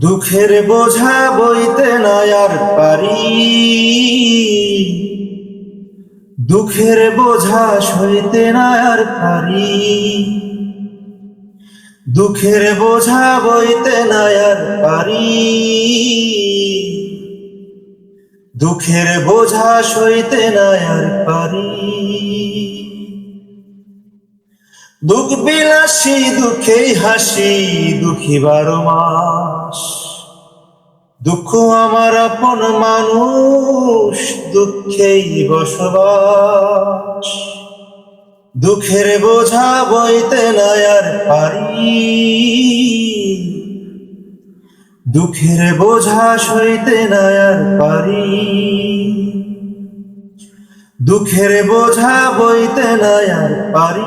দুঃখের বোঝা বইতে না আর পারি। দুঃখের বোঝা সইতে না আর পারি। দুঃখের বোঝা বইতে না আর পারি। দুঃখের বোঝা সইতে না আর পারি। দুঃখ বিলাসী দুঃখেই হাসি, দুঃখী বারো মাস। দুঃখ আমার আপন মানুষ, দুঃখেই বসবাস। দুঃখের বোঝা বইতে না আর পারি। দুঃখের বোঝা সইতে না আর পারি। দুঃখের বোঝা বইতে না আর পারি।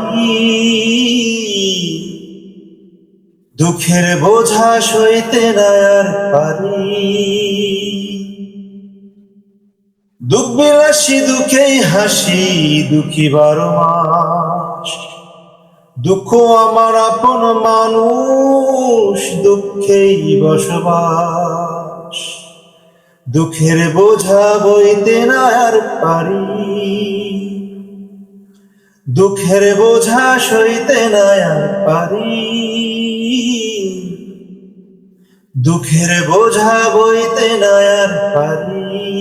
দুঃখের বোঝা সইতে না আর পারি। দুঃখ বিলাসী, দুঃখেই হাসি, দুঃখী বারো মাস। দুঃখ আমার আপন মানুষ, দুঃখেই বসবাস। দুঃখের বোঝা বইতে না আর পারি। দুঃখের বোঝা সইতে না আর পারি। দুঃখের বোঝা বইতে না আর পারি।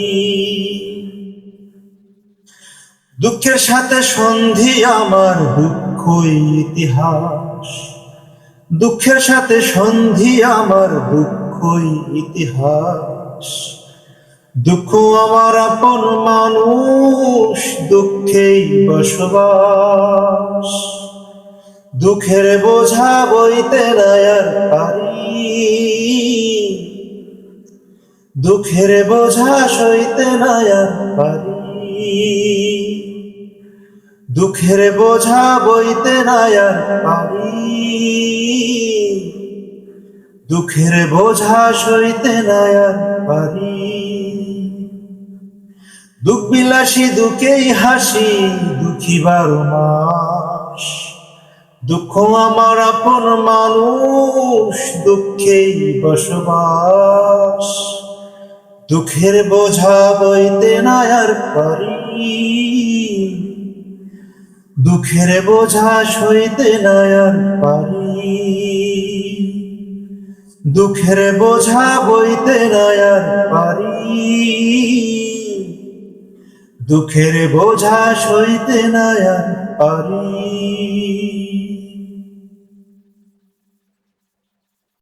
দুঃখের সাথে সন্ধি আমার দুঃখই ইতিহাস। দুঃখের সাথে সন্ধি আমার দুঃখই ইতিহাস। দুঃখ আমার আপন মানুষ, দুঃখেই বসবাস। দুঃখের বোঝা বইতে না আর পারি। দুঃখের বোঝা সইতে না আর পারি। দুঃখের বোঝা বইতে না আর পারি। দুঃখের বোঝা সইতে না পারি। দুঃখ বিলাসী, দুঃখেই হাসি, দুঃখী বারো মাস। দুঃখ আমার আপন মানুষ, দুঃখেই বসবাস। দুঃখের বোঝা বইতে না আর পারি। দুঃখের বোঝা সইতে না আর পারি। দুঃখের বোঝা বইতে নয়া পারি। দুঃখের বোঝা সইতে নয়া পারি।